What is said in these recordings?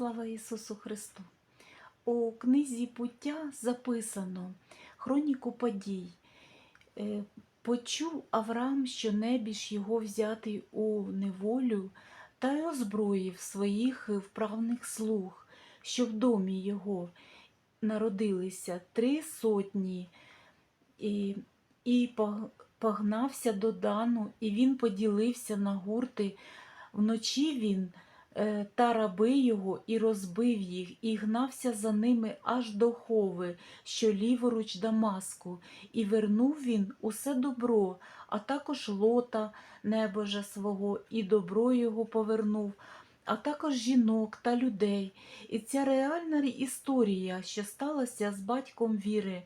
Слава Ісусу Христу! У книзі пуття записано хроніку подій. Е, Почув Авраам, що небіж його взятий у неволю, та й озброїв своїх вправних слуг, що в домі його народилися три сотні, і, і погнався до Дану, і він поділився на гурти. Вночі він та раби його і розбив їх, і гнався за ними аж до хови, що ліворуч Дамаску, і вернув він усе добро, а також лота, небожа свого, і добро його повернув, а також жінок та людей. І ця реальна історія, що сталася з батьком віри,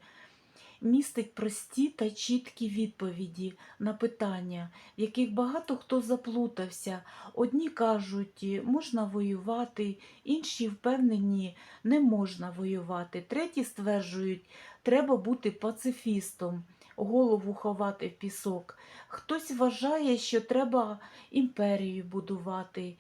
містить прості та чіткі відповіді на питання, в яких багато хто заплутався. Одні кажуть, можна воювати, інші впевнені, не можна воювати. Треті стверджують, треба бути пацифістом, голову ховати в пісок. Хтось вважає, що треба імперію будувати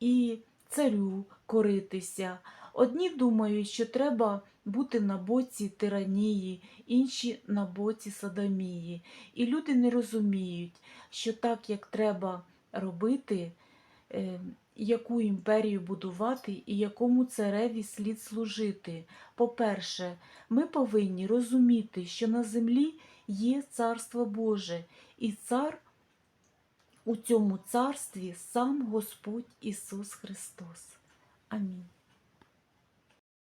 і царю коритися. Одні думають, що треба бути на боці тиранії, інші на боці садомії. І люди не розуміють, що так, як треба робити, е, яку імперію будувати і якому цареві слід служити. По-перше, ми повинні розуміти, що на землі є Царство Боже, і цар у цьому царстві сам Господь Ісус Христос. Амінь.